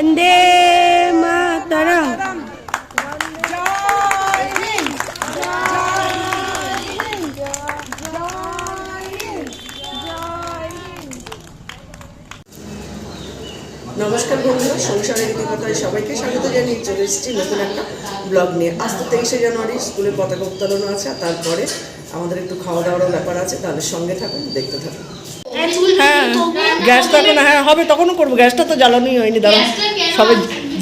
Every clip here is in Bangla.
বন্দে মাতরম নমস্কার বন্ধুরা, সংসারের ইতিকথায় সবাইকে স্বাগত জানিয়ে চলে এসেছি নতুন একটা ব্লগ নিয়ে। আজ তো তেইশে জানুয়ারি স্কুলের পতাকা উত্তোলন আছে আর তারপরে আমাদের একটু খাওয়া দাওয়ারও ব্যাপার আছে, তাহলে সঙ্গে থাকুন, দেখতে থাকুন। হ্যাঁ গ্যাসটা এখন হ্যাঁ হবে তখনও করব। গ্যাসটা তো জ্বালানোই হয়নি দাঁড়ান সবে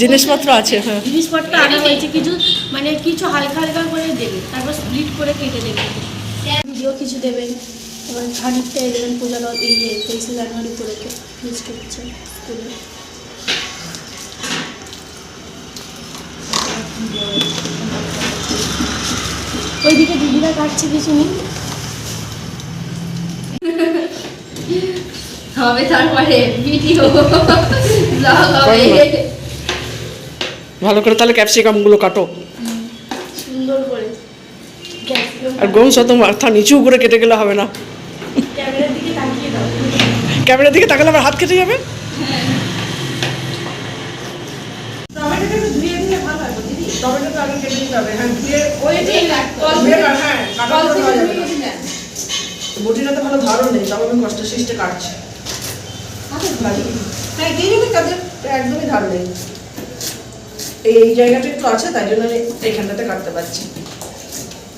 জিনিসপত্র আছে হ্যাঁ। জিনিসপত্র আনা হয়েছে কিছু মানে কিছু হালকা হালকা করে দেবে তারপর স্প্লিট করে কেটে দেবে। ভিডিও কিছু দেবেন এবার খানিকটা দেবেন পূজা এই যে তেইশে জানুয়ারি উপলক্ষে ইউজ করছে স্কুলে ওইদিকে দিদিরা কাটছে কিছু নেই হবে তারপরে ভিডিও ব্লগ হবে। ভালো করে তাহলে ক্যাপসিকামগুলো কাটো। সুন্দর করে। আর গম শত মাথা নিচু করে কেটে গেলে হবে না। ক্যামেরার দিকে তাকিয়ে দাও। ক্যামেরার দিকে তাকালে আমার হাত কেটে যাবে? টমেটোটা আগে কেটে নিতে হবে। হ্যাঁ ধুয়ে কাট- হ্যাঁ কাটা। বটিটাতে ভালো ধারণ নেই তবে আমি কষ্ট শিষ্টে কাটছি। হ্যাঁ দিয়ে যাবে তাদের একদমই ধার নেই। এই এই জায়গাটা একটু আছে তাই জন্য আমি এইখানটাতে কাটতে পারছি।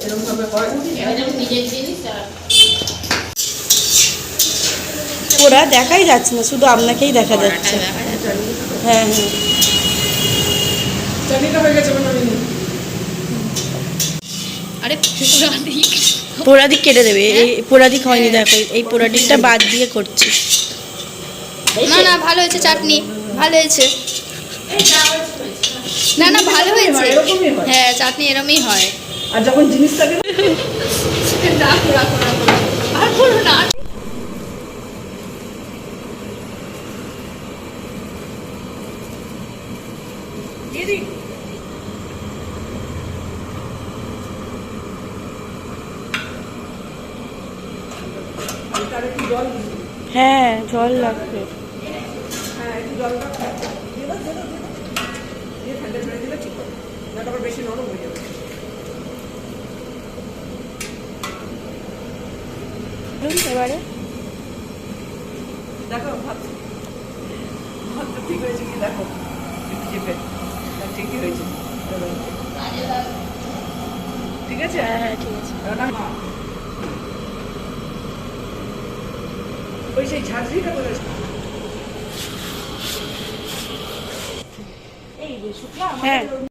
এরকম ভাবে হয় ওরা দেখাই যাচ্ছে না শুধু আপনাকেই দেখা যাচ্ছে। হ্যাঁ হ্যাঁ। হয়ে গেছে আরে পোড়াদিক পোড়াদিক কেটে দেবে এই পোড়াদিক হয়নি দেখো এই পোড়াদিকটা বাদ দিয়ে করছি। না না ভালো হয়েছে চাটনি ভালো হয়েছে। না না ভালো হয়েছে। হয়। হ্যাঁ। চাটনি এরমই হয়। আর যখন জিনিস থাকে আর করো না তার একটু জল দিই। হ্যাঁ জল লাগবে হ্যাঁ একটু জলটা দিয়ে দাও, দিয়ে দাও, দিয়ে দাও। দিয়ে ঠান্ডা ছেড়ে দিলে ঠিক বেশি নরম হয়ে যাবে এবারে দেখো ভাত ভাতটা ঠিক হয়েছে কি দেখো চেপে হ্যাঁ, ঠিকই হয়েছে ঠিক আছে হ্যাঁ হ্যাঁ ঠিক আছে ওই সেই ঝাঁঝরিটা করে হ্যাঁ। ওই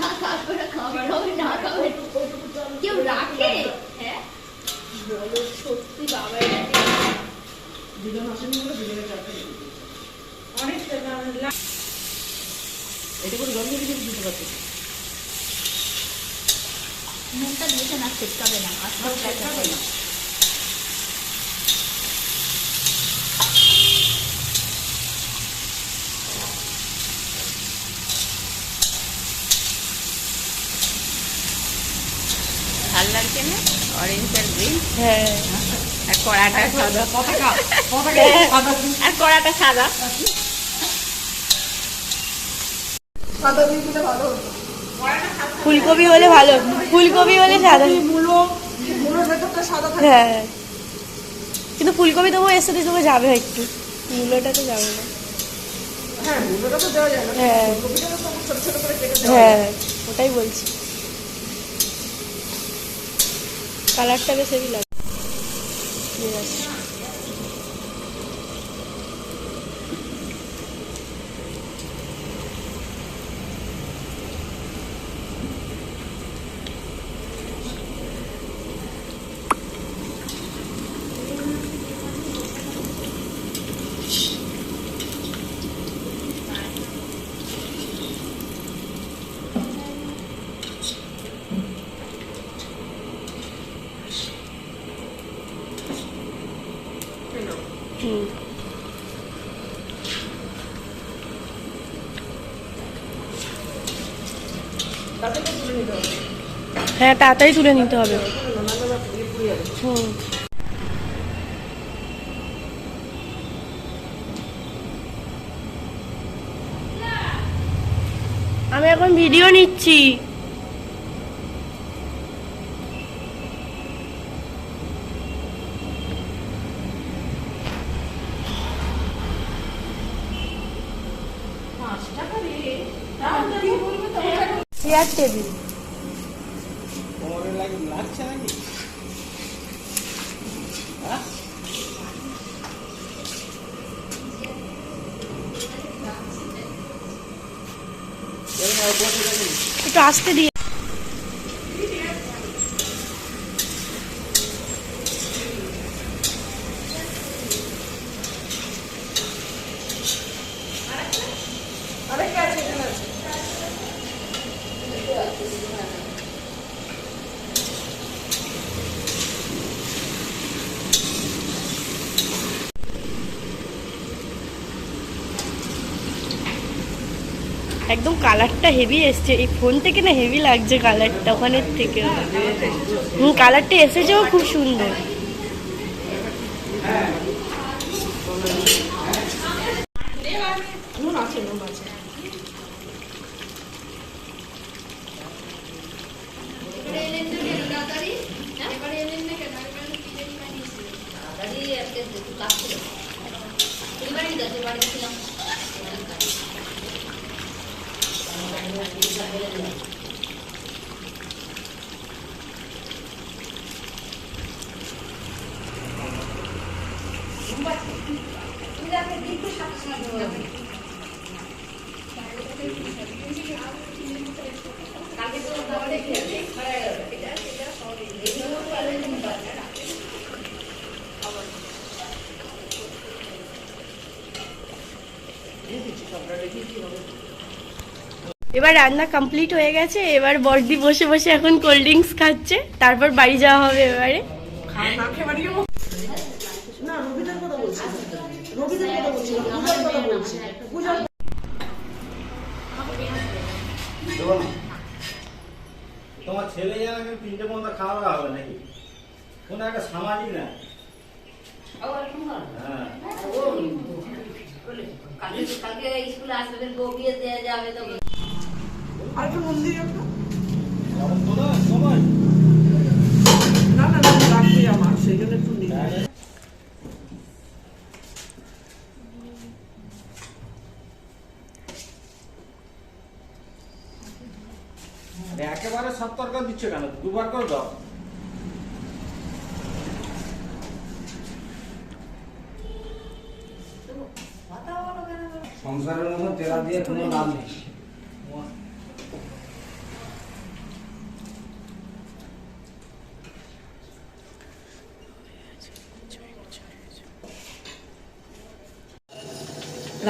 যা তারপরে খাবার হবে না খাবে কেউ রাখে হ্যাঁ সত্যি বাবা দুজন আসেনি বলে দুজনে চারটে অনেক এটা করে দিতে পারছি মুখটা দিয়েছে না। ছিটকাবে না আস্তে আস্তে না। ভালো লাগছে না? অরেঞ্জ আর গ্রিন হ্যাঁ। আর কড়াটা সাদা। পতাকা আর কড়াটা সাদা। ফুলকপি হলে ভালো ফুলকপি হলে সাদা। হ্যাঁ। কিন্তু ফুলকপি তবু এসে দিয়ে যাবে একটু। মূলোটা তো যাবে না। হ্যাঁ মূলোটা তো দেওয়া যায় না হ্যাঁ ফুলকপিটা তো ছোট ছোট করে কেটে দেওয়া হ্যাঁ ওটাই বলছি কালারটা বেশ হেভি হ্যাঁ তাড়াতাড়ি তুলে নিতে হবে। হুম। আমি এখন ভিডিও নিচ্ছি। চেয়ার টেবিল একটু আসতে দিয়ে একদম কালারটা হেভি এসছে এই ফোন থেকে না হেভি লাগছে কালারটা ওখানের থেকে হুম কালারটা এসেছেও খুব সুন্দর এবারে এলেন তো কেন তাড়াতাড়ি এবারে এলেন না কেন এবারে কি জানি বানিয়েছিল তাড়াতাড়ি আজকে একটু কাজ ছিল এবারেই গেছে বাড়ি ছিলাম এবার রান্না কমপ্লিট হয়ে গেছে এবার বর্দি বসে বসে এখন কোল্ড ড্রিঙ্কস খাচ্ছে তারপর বাড়ি যাওয়া হবে এবারে। তোমার ছেলে যেন তিনটে মতো খাওয়া দাওয়া হবে নাকি? কোন একটা সামাজিক না? হ্যাঁ। কালকে কালকে স্কুলে আসবে বউ বিয়ে দেওয়া যাবে তো আর একটু সময় না না না লাগবে আমার সেই জন্য একটু একেবারে সব তরকার দিচ্ছ কেন? দুবার করে দাও। সংসারের মধ্যে তেলা দিয়ে কোনো লাভ নেই।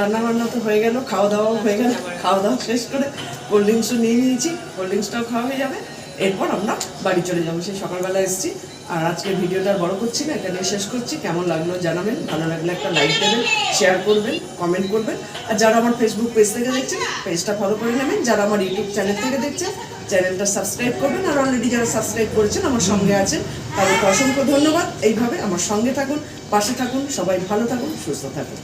রান্না বান্না তো হয়ে গেল খাওয়া দাওয়াও হয়ে গেল। খাওয়া দাওয়া শেষ করে কোল্ড ড্রিঙ্কসও নিয়ে নিয়েছি। কোল্ড ড্রিঙ্কসটাও খাওয়া হয়ে যাবে। এরপর আমরা বাড়ি চলে যাব। সেই সকালবেলা এসেছি। আর আজকে ভিডিওটা বড় করছি না এখানে শেষ করছি। কেমন লাগল জানাবেন। ভালো লাগলে একটা লাইক দেবেন শেয়ার করবেন কমেন্ট করবেন। আর যারা আমার ফেসবুক পেজ থেকে দেখছেন পেজটা ফলো করে নেবেন। যারা আমার ইউটিউব চ্যানেল থেকে দেখছেন চ্যানেলটা সাবস্ক্রাইব করবেন। আর অলরেডি যারা সাবস্ক্রাইব করেছেন, আমার সঙ্গে আছেন, তাদেরকে অসংখ্য ধন্যবাদ। এইভাবে আমার সঙ্গে থাকুন, পাশে থাকুন, সবাই ভালো থাকুন, সুস্থ থাকুন।